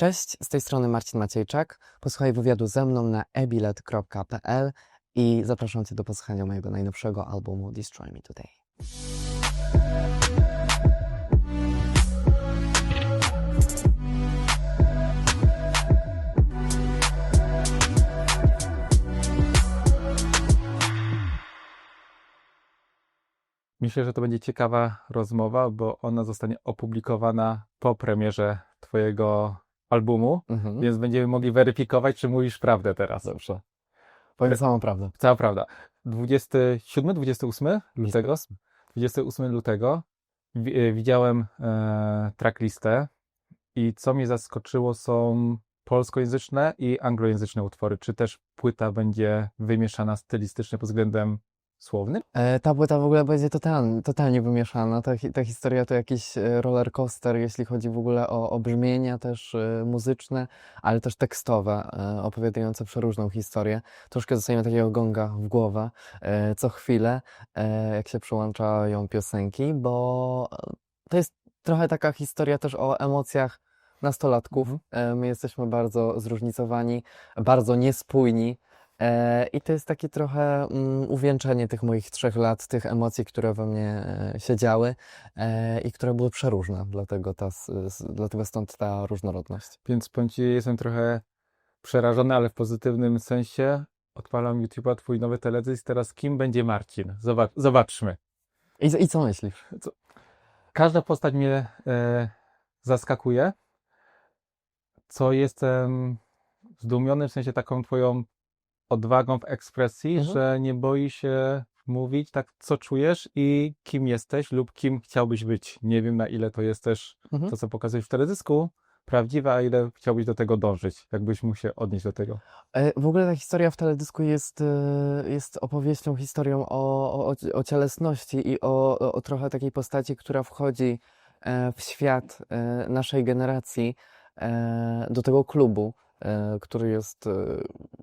Cześć, z tej strony Marcin Maciejczak. Posłuchaj wywiadu ze mną na ebilet.pl i zapraszam Cię do posłuchania mojego najnowszego albumu Destroy Me Today. Myślę, że to będzie ciekawa rozmowa, bo ona zostanie opublikowana po premierze Twojego albumu, Mhm. więc będziemy mogli weryfikować, czy mówisz prawdę teraz. Dobrze. Powiem samą prawdę. Cała prawda. 27, 28 lutego? 28 lutego e, widziałem e, tracklistę i co mnie zaskoczyło są polskojęzyczne i anglojęzyczne utwory. Czy też płyta będzie wymieszana stylistycznie pod względem słownym? E, Ta płyta w ogóle będzie totalnie, totalnie wymieszana. Ta, hi- ta historia to jakiś e, roller coaster, jeśli chodzi w ogóle o, o brzmienia też e, muzyczne, ale też tekstowe, e, opowiadające przeróżną historię. Troszkę dostajemy takiego gonga w głowę e, co chwilę, e, jak się przyłączają piosenki, bo to jest trochę taka historia też o emocjach nastolatków. E, My jesteśmy bardzo zróżnicowani, bardzo niespójni. E, I to jest takie trochę mm, uwieńczenie tych moich trzech lat, tych emocji, które we mnie e, siedziały e, i które były przeróżne, dlatego, ta, dlatego stąd ta różnorodność. Więc powiem jestem trochę przerażony, ale w pozytywnym sensie. Odpalam YouTube'a, twój nowy teledysk. Teraz kim będzie Marcin? Zobacz, zobaczmy. I, I co myślisz? Każda postać mnie e, zaskakuje, co jestem zdumiony, w sensie taką twoją odwagą w ekspresji, Mhm. że nie boi się mówić tak, co czujesz i kim jesteś lub kim chciałbyś być. Nie wiem, na ile to jest też Mhm. to, co pokazujesz w teledysku, prawdziwe, a ile chciałbyś do tego dążyć. Jakbyś mógł się odnieść do tego. E, W ogóle ta historia w teledysku jest, e, jest opowieścią, historią o, o, o cielesności i o, o, trochę takiej postaci, która wchodzi e, w świat naszej generacji, do tego klubu, który jest e,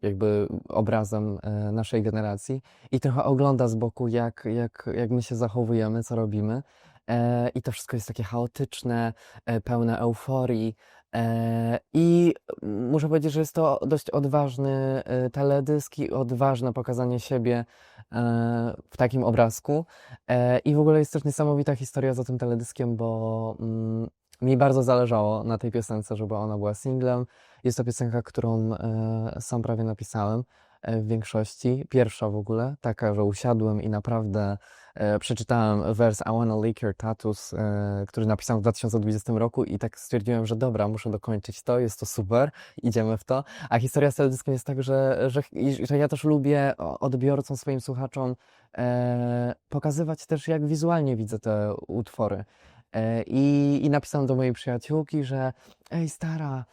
jakby obrazem e, naszej generacji i trochę ogląda z boku, jak, jak, jak my się zachowujemy, co robimy. E, I to wszystko jest takie chaotyczne, e, pełne euforii. E, I muszę powiedzieć, że jest to dość odważny e, teledysk i odważne pokazanie siebie e, w takim obrazku. E, I w ogóle jest też niesamowita historia za tym teledyskiem, bo mm, mi bardzo zależało na tej piosence, żeby ona była singlem. Jest to piosenka, którą e, sam prawie napisałem e, w większości. Pierwsza w ogóle, taka, że usiadłem i naprawdę e, przeczytałem wers I Wanna Lick Your Tattoos, e, który napisałem w 2020 roku i tak stwierdziłem, że dobra, muszę dokończyć to, jest to super, idziemy w to. A historia z teledyskiem jest tak, że, że, że ja też lubię odbiorcom, swoim słuchaczom e, pokazywać też, jak wizualnie widzę te utwory. E, I, I napisałem do mojej przyjaciółki, że ej stara,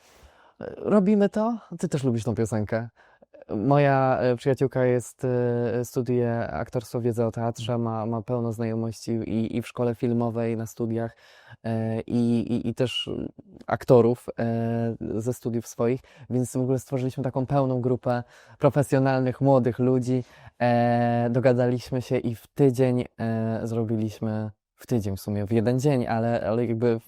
e, robimy to? Ty też lubisz tą piosenkę. Moja e, przyjaciółka jest, studiuje aktorstwo, wiedzę o teatrze, ma, ma pełno znajomości i, i w szkole filmowej, na studiach, i, i, i też aktorów ze studiów swoich, więc w ogóle stworzyliśmy taką pełną grupę profesjonalnych, młodych ludzi. Dogadaliśmy się i w tydzień zrobiliśmy, w tydzień w sumie, w jeden dzień, ale, ale jakby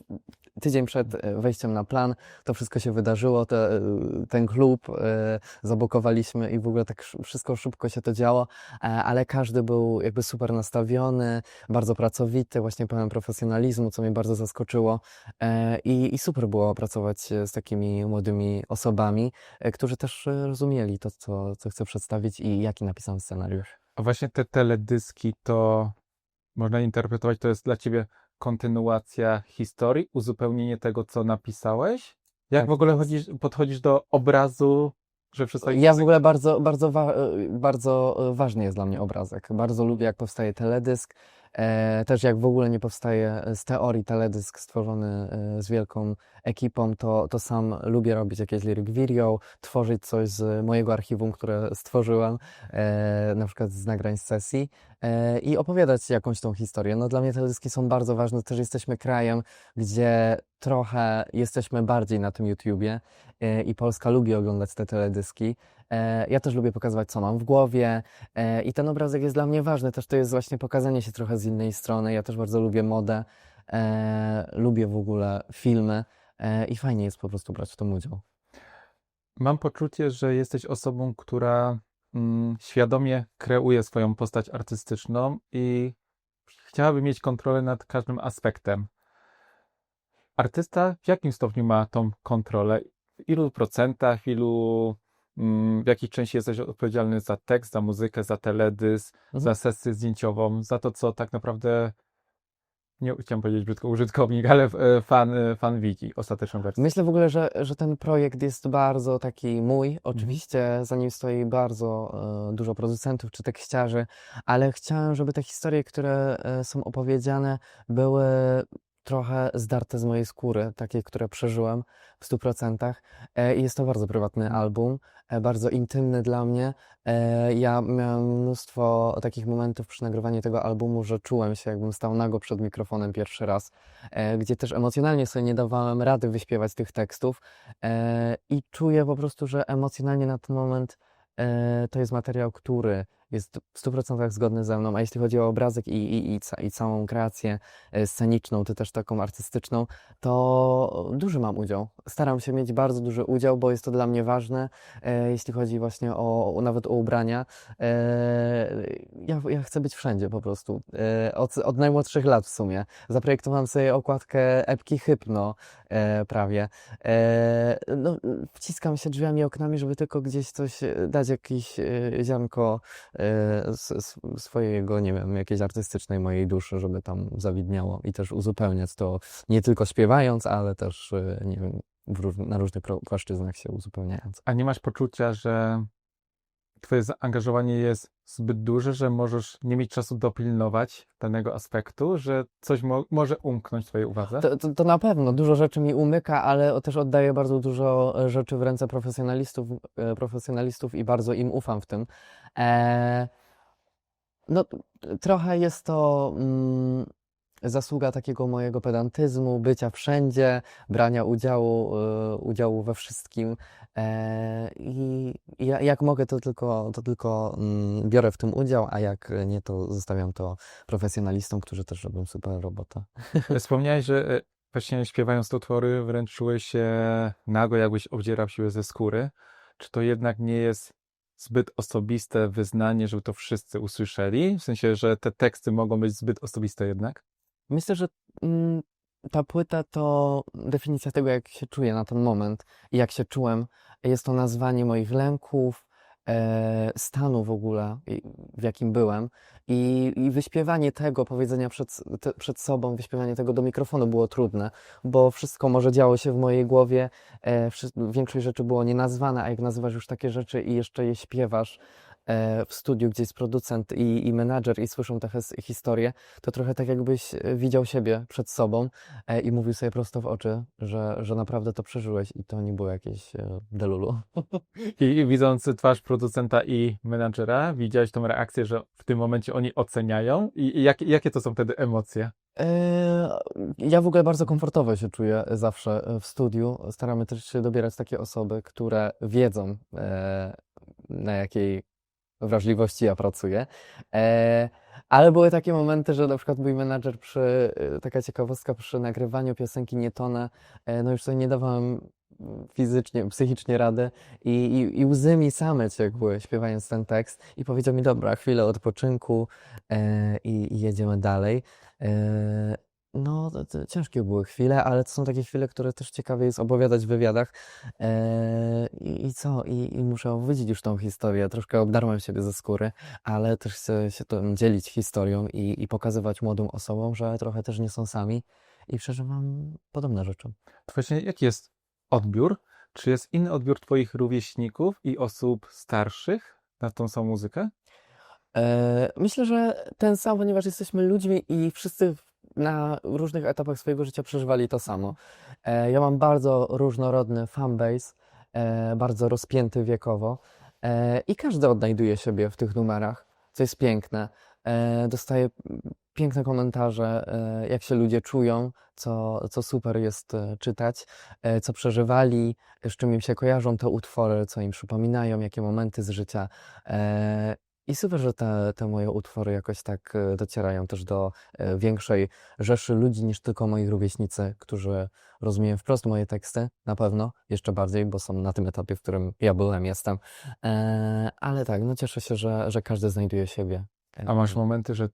tydzień przed e, wejściem na plan to wszystko się wydarzyło, te, e, ten klub e, zabukowaliśmy i w ogóle tak sz- wszystko szybko się to działo, ale każdy był jakby super nastawiony, bardzo pracowity, właśnie pełen profesjonalizmu, co mnie bardzo zaskoczyło i, i super było pracować z takimi młodymi osobami, którzy też rozumieli to, co, co chcę przedstawić i jaki napisałem scenariusz. A właśnie te teledyski to można interpretować, to jest dla ciebie kontynuacja historii, uzupełnienie tego, co napisałeś? Jak Tak w ogóle chodzisz, podchodzisz do obrazu, że przedstawić Ja w ogóle bardzo, bardzo, wa- e, bardzo e, ważny jest dla mnie obrazek. Bardzo lubię, jak powstaje teledysk. E, też jak w ogóle nie powstaje z teorii teledysk stworzony e, z wielką ekipą, to, to sam lubię robić jakieś lyric video, tworzyć coś z mojego archiwum, które stworzyłem, e, na przykład z nagrań z sesji e, i opowiadać jakąś tą historię. No dla mnie teledyski są bardzo ważne. Też jesteśmy krajem, gdzie trochę jesteśmy bardziej na tym YouTubie e, i Polska lubi oglądać te teledyski. E, Ja też lubię pokazywać, co mam w głowie e, i ten obrazek jest dla mnie ważny. Też to jest właśnie pokazanie się trochę z innej strony. Ja też bardzo lubię modę, e, lubię w ogóle filmy e, i fajnie jest po prostu brać w tym udział. Mam poczucie, że jesteś osobą, która mm, świadomie kreuje swoją postać artystyczną i chciałaby mieć kontrolę nad każdym aspektem. Artysta w jakim stopniu ma tą kontrolę? W ilu procentach, ilu, mm, w jakiej części jesteś odpowiedzialny za tekst, za muzykę, za teledysk, Mhm. za sesję zdjęciową, za to, co tak naprawdę, nie chciałem powiedzieć brzydko użytkownik, ale e, fan, e, fan widzi ostateczną wersję. Myślę w ogóle, że, że ten projekt jest bardzo taki Mhm. mój. Oczywiście za nim stoi bardzo e, dużo producentów czy tekściarzy, ale chciałem, żeby te historie, które są opowiedziane, były trochę zdarte z mojej skóry, takie, które przeżyłem w 100%. E, jest to bardzo prywatny album, e, bardzo intymny dla mnie. E, Ja miałem mnóstwo takich momentów przy nagrywaniu tego albumu, że czułem się, jakbym stał nago przed mikrofonem pierwszy raz e, gdzie też emocjonalnie sobie nie dawałem rady wyśpiewać tych tekstów i czuję po prostu, że emocjonalnie na ten moment to jest materiał, który jest w 100% zgodny ze mną, a jeśli chodzi o obrazek i, i, i, ca, i całą kreację e, sceniczną, czy też taką artystyczną, to duży mam udział. Staram się mieć bardzo duży udział, bo jest to dla mnie ważne, e, jeśli chodzi właśnie o, o nawet o ubrania. E, ja, ja chcę być wszędzie po prostu, e, od, od najmłodszych lat w sumie. Zaprojektowałem sobie okładkę epki Hypno e, prawie. E, no, wciskam się drzwiami oknami, żeby tylko gdzieś coś, e, dać jakieś e, ziarnko e, swojego, nie wiem, jakiejś artystycznej mojej duszy, żeby tam zawidniało i też uzupełniać to nie tylko śpiewając, ale też, e, nie wiem, róż, na różnych płaszczyznach się uzupełniając. A nie masz poczucia, że twoje zaangażowanie jest zbyt duże, że możesz nie mieć czasu dopilnować danego aspektu, że coś mo może umknąć twojej uwadze? To, to, to na pewno dużo rzeczy mi umyka, ale też oddaję bardzo dużo e, rzeczy w ręce profesjonalistów, e, profesjonalistów i bardzo im ufam w tym. E, no, trochę jest to mm, zasługa takiego mojego pedantyzmu, bycia wszędzie, brania udziału, e, udziału we wszystkim. E, I i ja, jak mogę, to tylko, to tylko mm, biorę w tym udział, a jak nie, to zostawiam to profesjonalistom, którzy też robią super robotę. Wspomniałeś, że e, właśnie śpiewając te utwory wręcz czułeś się nago, jakbyś obdzierał siłę ze skóry. Czy to jednak nie jest zbyt osobiste wyznanie, żeby to wszyscy usłyszeli? W sensie, że te teksty mogą być zbyt osobiste jednak? Myślę, że mm, ta płyta to definicja tego, jak się czuję na ten moment i jak się czułem. Jest to nazwanie moich lęków, e, stanu w ogóle, w jakim byłem. I, I wyśpiewanie tego, powiedzenia przed, te, przed sobą, wyśpiewanie tego do mikrofonu było trudne, bo wszystko może działo się w mojej głowie. E, wszy- większość rzeczy było nienazwane, a jak nazywasz już takie rzeczy i jeszcze je śpiewasz w studiu, gdzie jest producent i, i menadżer i słyszą te his- historie, to trochę tak jakbyś e, widział siebie przed sobą e, i mówił sobie prosto w oczy, że, że naprawdę to przeżyłeś i to nie było jakieś e, delulu. I, I widząc twarz producenta i menadżera, widziałeś tą reakcję, że w tym momencie oni oceniają? I, i jakie, jakie to są wtedy emocje? E, Ja w ogóle bardzo komfortowo się czuję zawsze e, w studiu. Staramy też się dobierać takie osoby, które wiedzą, e, na jakiej wrażliwości ja pracuję. E, Ale były takie momenty, że na przykład mój menadżer przy, e, taka ciekawostka, przy nagrywaniu piosenki Nie tonę, e, no już sobie nie dawałem fizycznie, psychicznie rady i, i, i łzy mi same ciekły śpiewając ten tekst i powiedział mi, dobra, chwilę odpoczynku e, i, i jedziemy dalej. E, No, to, to ciężkie były chwile, ale to są takie chwile, które też ciekawie jest opowiadać w wywiadach. E, I, i co? I, I muszę opowiedzieć już tą historię. Troszkę obdarłem siebie ze skóry, ale też chcę się tym dzielić historią i, i pokazywać młodym osobom, że trochę też nie są sami i przeżywam podobne rzeczy. To właśnie jaki jest odbiór? Czy jest inny odbiór twoich rówieśników i osób starszych na tą samą muzykę? E, Myślę, że ten sam, ponieważ jesteśmy ludźmi i wszyscy na różnych etapach swojego życia przeżywali to samo. E, Ja mam bardzo różnorodny fanbase, e, bardzo rozpięty wiekowo e, i każdy odnajduje siebie w tych numerach, co jest piękne. Dostaję piękne komentarze, jak się ludzie czują, co, co super jest czytać, co przeżywali, z czym im się kojarzą te utwory, co im przypominają, jakie momenty z życia. I super, że te, te moje utwory jakoś tak e, docierają też do e, większej rzeszy ludzi niż tylko moi rówieśnicy, którzy rozumieją wprost moje teksty, na pewno, jeszcze bardziej, bo są na tym etapie, w którym ja byłem, jestem. E, ale tak, no cieszę się, że, że każdy znajduje siebie. A masz momenty, że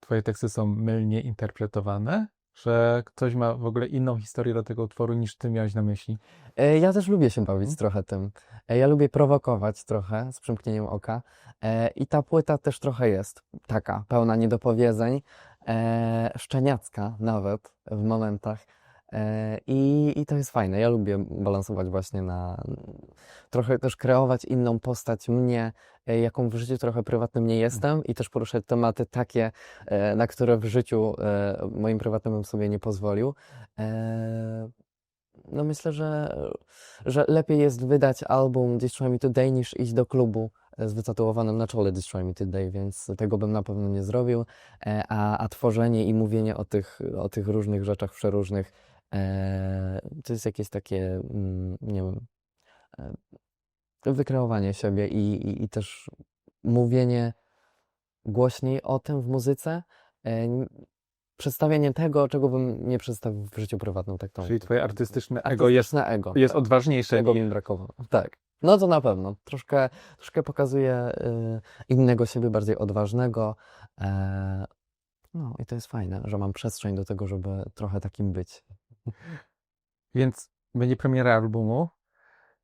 twoje teksty są mylnie interpretowane? Że ktoś ma w ogóle inną historię do tego utworu niż ty miałeś na myśli? E, Ja też lubię się bawić Mhm. trochę tym. E, Ja lubię prowokować trochę z przymknięciem oka. E, I ta płyta też trochę jest taka, pełna niedopowiedzeń, e, szczeniacka nawet w momentach. E, I, I to jest fajne. Ja lubię balansować właśnie na trochę też kreować inną postać mnie, e, jaką w życiu trochę prywatnym nie jestem i też poruszać tematy takie, e, na które w życiu moim prywatnym bym sobie nie pozwolił. No myślę, że, że lepiej jest wydać album Destroy Me Today niż iść do klubu z wytatuowanym na czole Destroy Me Today, więc tego bym na pewno nie zrobił. A, a tworzenie i mówienie o tych, o tych różnych rzeczach przeróżnych to jest jakieś takie, mm, nie wiem, e, wykreowanie siebie i, i, i też mówienie głośniej o tym w muzyce. e, Przedstawianie tego, czego bym nie przedstawił w życiu prywatnym, tak to Czyli twoje artystyczne ego jest, Artystyczne ego. jest tak. odważniejsze. Tego i- mi brakowało. Tak. No to na pewno. Troszkę, troszkę pokazuje y, innego siebie, bardziej odważnego. E, no i to jest fajne, że mam przestrzeń do tego, żeby trochę takim być. Więc będzie premiera albumu.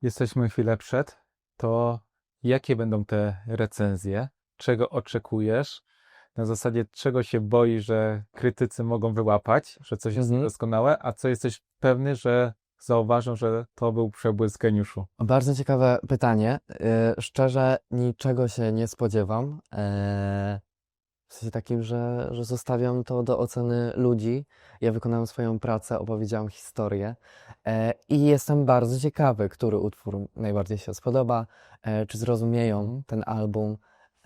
Jesteśmy chwilę przed. To jakie będą te recenzje? Czego oczekujesz? Na zasadzie czego się boisz, że krytycy mogą wyłapać, że coś jest Mhm. doskonałe, a co jesteś pewny, że zauważą, że to był przebłysk geniuszu? Bardzo ciekawe pytanie. Y, szczerze, niczego się nie spodziewam. E, w sensie takim, że, że zostawiam to do oceny ludzi. Ja wykonałem swoją pracę, opowiedziałem historię e, i jestem bardzo ciekawy, który utwór najbardziej się spodoba, e, czy zrozumieją ten album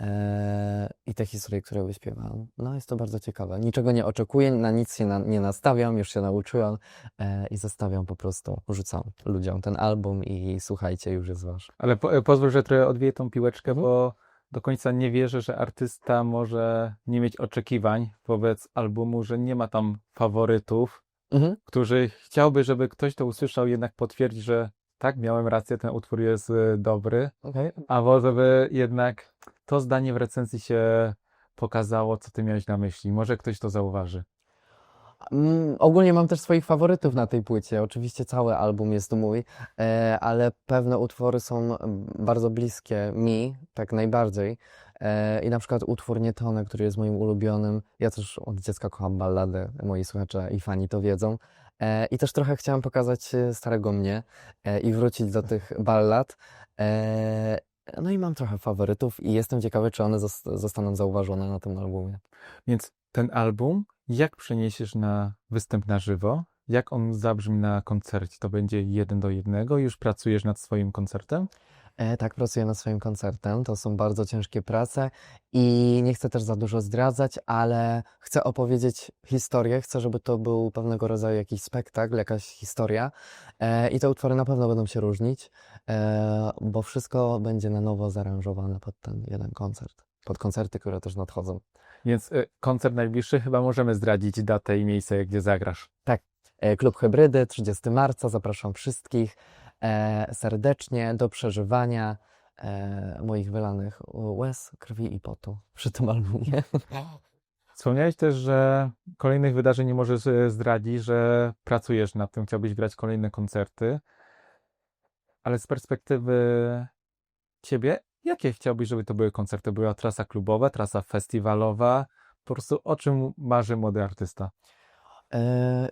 e, i te historie, które wyśpiewałem. No jest to bardzo ciekawe. Niczego nie oczekuję, na nic się na, nie nastawiam, już się nauczyłem e, i zostawiam po prostu, rzucam ludziom ten album i słuchajcie, już jest wasz. Ale po, pozwól, że trochę odwiję tą piłeczkę, Mhm. bo do końca nie wierzę, że artysta może nie mieć oczekiwań wobec albumu, że nie ma tam faworytów, Mhm. którzy chciałby, żeby ktoś to usłyszał, jednak potwierdzi, że tak, miałem rację, ten utwór jest y, dobry, Okej. albo żeby jednak to zdanie w recenzji się pokazało, co ty miałeś na myśli. Może ktoś to zauważy. Mm, ogólnie mam też swoich faworytów na tej płycie. Oczywiście cały album jest mój, e, ale pewne utwory są mm, bardzo bliskie mi, tak najbardziej. E, I na przykład utwór Nietone, który jest moim ulubionym. Ja też od dziecka kocham ballady, moi słuchacze i fani to wiedzą. E, I też trochę chciałem pokazać starego mnie i wrócić do tych ballad. No i mam trochę faworytów i jestem ciekawy, czy one zos- zostaną zauważone na tym albumie. Więc ten album, jak przeniesiesz na występ na żywo? Jak on zabrzmi na koncercie? To będzie jeden do jednego? Już pracujesz nad swoim koncertem? E, tak, pracuję nad swoim koncertem. To są bardzo ciężkie prace i nie chcę też za dużo zdradzać, ale chcę opowiedzieć historię. Chcę, żeby to był pewnego rodzaju jakiś spektakl, jakaś historia. E, I te utwory na pewno będą się różnić, e, bo wszystko będzie na nowo zaaranżowane pod ten jeden koncert. Pod koncerty, które też nadchodzą. Więc y, koncert najbliższy chyba możemy zdradzić datę i miejsce, gdzie zagrasz. E, Klub Hybrydy, 30 marca. Zapraszam wszystkich e, serdecznie do przeżywania e, moich wylanych łez, krwi i potu przy tym albumie. Wspomniałeś też, że kolejnych wydarzeń nie możesz y, zdradzić, że pracujesz nad tym, chciałbyś grać kolejne koncerty. Ale z perspektywy ciebie, jakie chciałbyś, żeby to były koncerty? Była trasa klubowa, trasa festiwalowa? Po prostu o czym marzy młody artysta? E,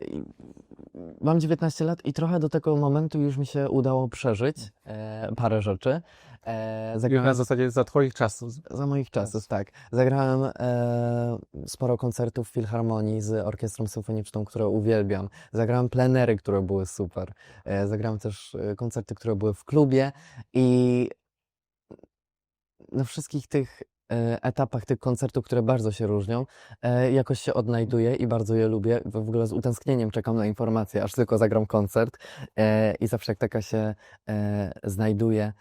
Mam 19 lat i trochę do tego momentu już mi się udało przeżyć e, parę rzeczy. E, Zagrałem na zasadzie za twoich czasów. za moich czasów, tak. Zagrałem e, sporo koncertów w Filharmonii z Orkiestrą Symfoniczną, które uwielbiam. Zagrałem plenery, które były super. E, zagrałem też koncerty, które były w klubie i na wszystkich tych e, etapach tych koncertów, które bardzo się różnią, e, jakoś się odnajduję i bardzo je lubię. W ogóle z utęsknieniem czekam na informacje, aż tylko zagram koncert e, i zawsze jak taka się znajduje,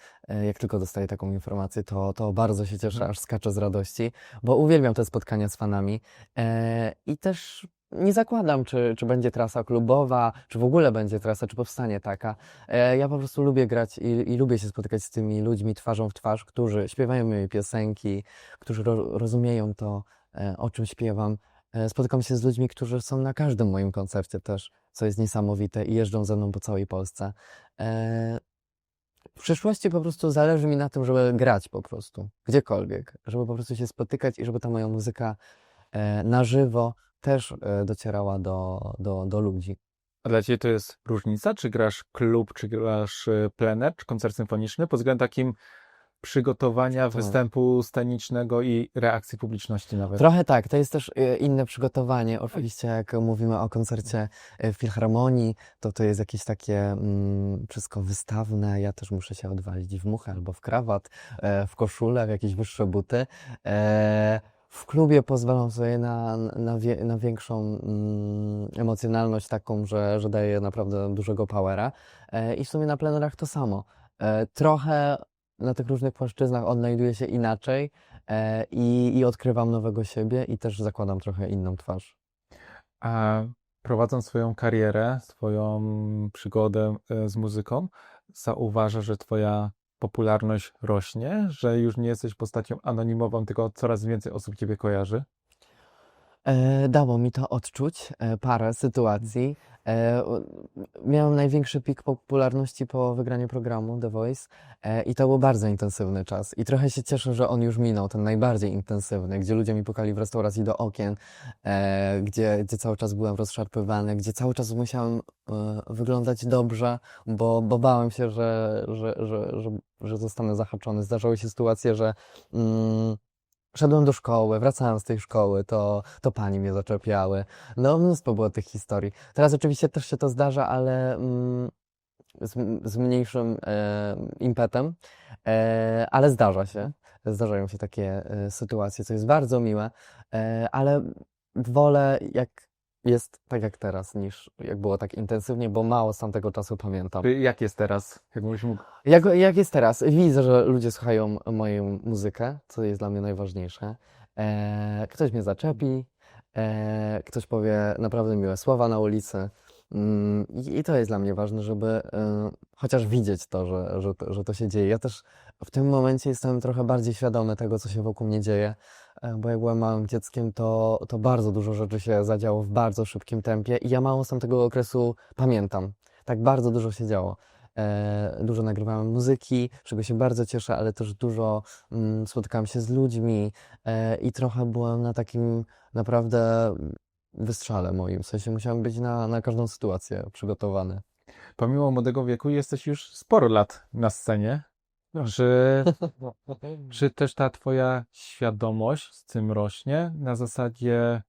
jak tylko dostaję taką informację, to, to bardzo się cieszę, aż skaczę z radości, bo uwielbiam te spotkania z fanami i też nie zakładam, czy, czy będzie trasa klubowa, czy w ogóle będzie trasa, czy powstanie taka. E, Ja po prostu lubię grać i, i lubię się spotykać z tymi ludźmi twarzą w twarz, którzy śpiewają moje piosenki, którzy ro, rozumieją to, e, o czym śpiewam. E, Spotykam się z ludźmi, którzy są na każdym moim koncercie też, co jest niesamowite i jeżdżą ze mną po całej Polsce. W przyszłości po prostu zależy mi na tym, żeby grać po prostu, gdziekolwiek, żeby po prostu się spotykać i żeby ta moja muzyka na żywo też e, docierała do, do, do ludzi. A dla ciebie to jest różnica, czy grasz klub, czy grasz e, plener, czy koncert symfoniczny, pod względem takim przygotowania Przygotowania. występu scenicznego i reakcji publiczności nawet? Trochę tak, to jest też e, inne przygotowanie. Oczywiście, jak mówimy o koncercie w Filharmonii, to to jest jakieś takie mm, wszystko wystawne. Ja też muszę się odwalić w muchę albo w krawat, w koszulę, w jakieś wyższe buty. E, w klubie pozwalam sobie na, na, wie, na większą mm, emocjonalność taką, że, że daje naprawdę dużego powera. E, I w sumie na plenerach to samo. E, trochę na tych różnych płaszczyznach odnajduję się inaczej e, i, i odkrywam nowego siebie i też zakładam trochę inną twarz. A prowadząc swoją karierę, swoją przygodę e, z muzyką, zauważasz, że twoja popularność rośnie, że już nie jesteś postacią anonimową, tylko coraz więcej osób ciebie kojarzy? E, dało mi to odczuć e, parę sytuacji. E, miałem największy pik popularności po wygraniu programu The Voice i to był bardzo intensywny czas. I trochę się cieszę, że on już minął, ten najbardziej intensywny, gdzie ludzie mi pukali w restauracji do okien, gdzie, gdzie cały czas byłem rozszarpywany, gdzie cały czas musiałem wyglądać dobrze, bo, bo bałem się, że, że, że, że, że zostanę zahaczony. Zdarzały się sytuacje, że mm, Szedłem do szkoły, wracałem z tej szkoły, to, to pani mnie zaczepiały. No, mnóstwo było tych historii. Teraz oczywiście też się to zdarza, ale mm, z, z mniejszym e, impetem, e, ale zdarza się. Zdarzają się takie e, sytuacje, co jest bardzo miłe, e, ale wolę jak jest tak jak teraz, niż jak było tak intensywnie, bo mało z tamtego czasu pamiętam. Czy Jak jest teraz? Jakbyś mógł Jak, jak jest teraz? Widzę, że ludzie słuchają moją muzykę, co jest dla mnie najważniejsze. E, ktoś mnie zaczepi, e, ktoś powie naprawdę miłe słowa na ulicy. Mm, i, I to jest dla mnie ważne, żeby e, chociaż widzieć to że, że, to, że to się dzieje. Ja też w tym momencie jestem trochę bardziej świadomy tego, co się wokół mnie dzieje, bo jak byłem małym dzieckiem, to, to bardzo dużo rzeczy się zadziało w bardzo szybkim tempie i ja mało z tamtego okresu pamiętam. Tak bardzo dużo się działo. E, dużo nagrywałem muzyki, z czego się bardzo cieszę, ale też dużo mm, się z ludźmi e, i trochę byłem na takim naprawdę wystrzale moim. W sensie musiałem być na, na każdą sytuację przygotowany. pomimo młodego wieku jesteś już sporo lat na scenie. Czy, czy też ta twoja świadomość z tym rośnie na zasadzie,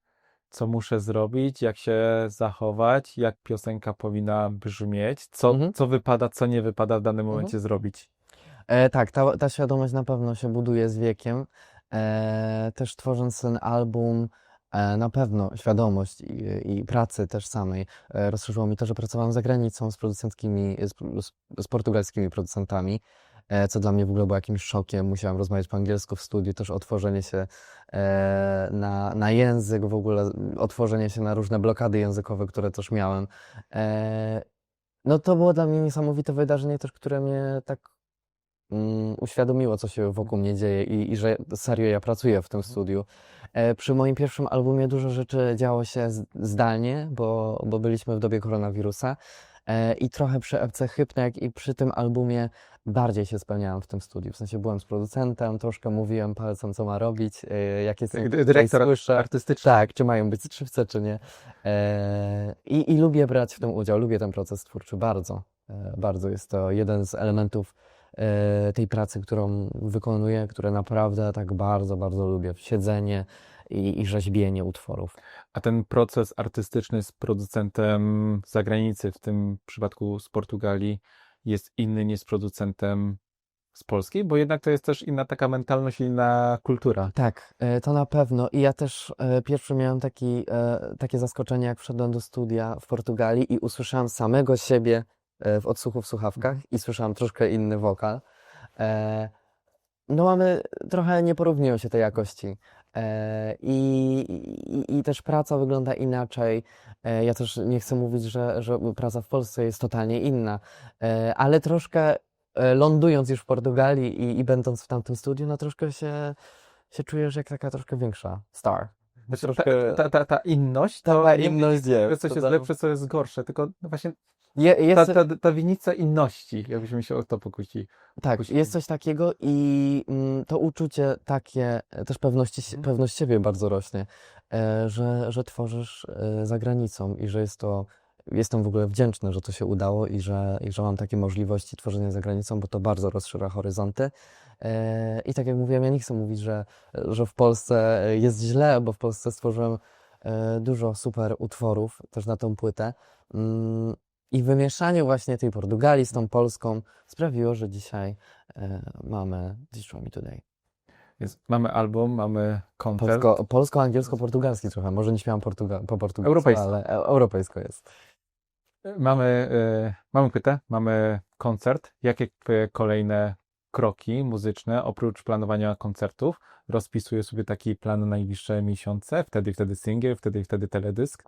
co muszę zrobić, jak się zachować, jak piosenka powinna brzmieć, co, Mhm. co wypada, co nie wypada w danym Mhm. momencie zrobić? E, tak, ta, ta świadomość na pewno się buduje z wiekiem. E, też tworząc ten album, na pewno świadomość i, i pracy też samej e, rozszerzyło mi to, że pracowałem za granicą z producenckimi, z, z, portugalskimi producentami, e, co dla mnie w ogóle było jakimś szokiem. Musiałem rozmawiać po angielsku w studiu, też otworzenie się e, na, na język, w ogóle otworzenie się na różne blokady językowe, które też miałem. E, no to było dla mnie niesamowite wydarzenie też, które mnie tak mm, uświadomiło, co się wokół mnie dzieje i, i że serio ja pracuję w tym studiu. E, przy moim pierwszym albumie dużo rzeczy działo się zdalnie, bo, bo byliśmy w dobie koronawirusa. E, I trochę przy FC Hypnek i przy tym albumie bardziej się spełniałem w tym studiu. W sensie byłem z producentem, troszkę mówiłem palcem, co ma robić, e, jakie są Tak, Dyrektor słyszę. artystyczny. Tak, czy mają być skrzywce, czy nie. I, I lubię brać w tym udział, lubię ten proces twórczy bardzo. Bardzo jest to jeden z elementów tej pracy, którą wykonuję, które naprawdę tak bardzo, bardzo lubię. Siedzenie i, i rzeźbienie utworów. A ten proces artystyczny z producentem z zagranicy, w tym przypadku z Portugalii, jest inny niż z producentem z Polski, bo jednak to jest też inna taka mentalność, inna kultura. Tak, e, to na pewno. I ja też e, pierwszy miałem taki, e, takie zaskoczenie, jak wszedłem do studia w Portugalii i usłyszałem samego siebie e, w odsłuchu w słuchawkach i słyszałem troszkę inny wokal. E, No mamy, trochę nie porównują się te jakości. E, I, i, I też praca wygląda inaczej. E, Ja też nie chcę mówić, że, że praca w Polsce jest totalnie inna, E, ale troszkę e, lądując już w Portugalii i, i będąc w tamtym studiu, no troszkę się, się czujesz jak taka troszkę większa star. Znaczy, Troszkę- ta, ta, ta, ta inność, to Ta nie inność że jest. coś jest lepsze, co jest gorsze, tylko no właśnie Je, ta, jest, ta, ta winica inności, jakbyśmy się o to pokłócili. tak, kusili. jest coś takiego i mm, to uczucie takie, e, też pewności, Mhm. pewność siebie bardzo rośnie, e, że, że tworzysz e, za granicą i że jest to, jestem w ogóle wdzięczny, że to się udało i że, i że mam takie możliwości tworzenia za granicą, bo to bardzo rozszerza horyzonty. E, I tak jak mówiłem, ja nie chcę mówić, że, że w Polsce jest źle, bo w Polsce stworzyłem e, dużo super utworów też na tą płytę. Mm, I wymieszanie właśnie tej Portugalii z tą Polską sprawiło, że dzisiaj e, mamy Destroy Me Today. Więc mamy album, mamy koncert. Polsko, polsko-angielsko-portugalski trochę. Może nie śpiewam portuga- po portugalsku, Europejsko. ale e- europejsko jest. Mamy, e, mamy płytę, mamy koncert. Jakie kolejne kroki muzyczne, oprócz planowania koncertów? Rozpisuję sobie taki plan na najbliższe miesiące, wtedy, wtedy singiel, wtedy, wtedy teledysk.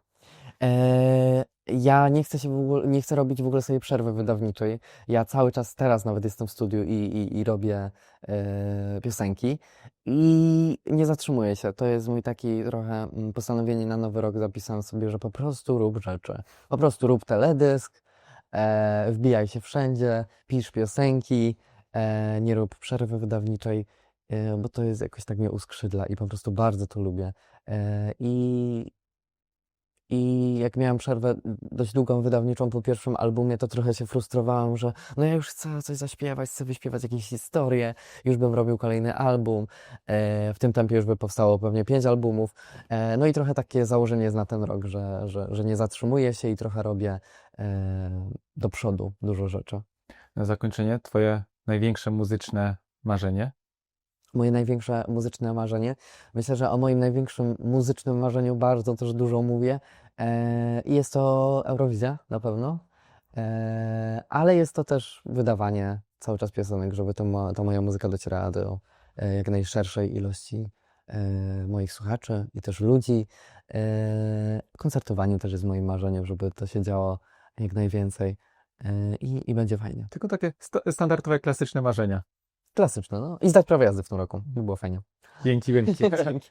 E, ja nie chcę się w ogóle, nie chcę robić w ogóle sobie przerwy wydawniczej. Ja cały czas teraz nawet jestem w studiu i, i, i robię e, piosenki i nie zatrzymuję się. To jest mój taki trochę mm, postanowienie na nowy rok. Zapisałem sobie, że po prostu rób rzeczy. Po prostu rób teledysk, e, wbijaj się wszędzie, pisz piosenki, nie rób przerwy wydawniczej, e, bo to jest jakoś tak mnie uskrzydla i po prostu bardzo to lubię. E, I, i jak miałem przerwę dość długą wydawniczą po pierwszym albumie, to trochę się frustrowałem, że no ja już chcę coś zaśpiewać, chcę wyśpiewać jakieś historie, już bym robił kolejny album. E, w tym tempie już by powstało pewnie pięć albumów. E, no i trochę takie założenie jest na ten rok, że, że, że nie zatrzymuję się i trochę robię e, do przodu dużo rzeczy. Na zakończenie, twoje największe muzyczne marzenie? Moje największe muzyczne marzenie. Myślę, że o moim największym muzycznym marzeniu bardzo też dużo mówię. E, i jest to Eurowizja na pewno, e, ale jest to też wydawanie cały czas piosenek, żeby mo, ta moja muzyka docierała do e, jak najszerszej ilości moich słuchaczy i też ludzi. Koncertowanie też jest moim marzeniem, żeby to się działo jak najwięcej i, i będzie fajnie. Tylko takie sta- standardowe, klasyczne marzenia. Klasyczne, no. I zdać prawo jazdy w tym roku. By było fajnie. Dzięki wielkie. Dzięki.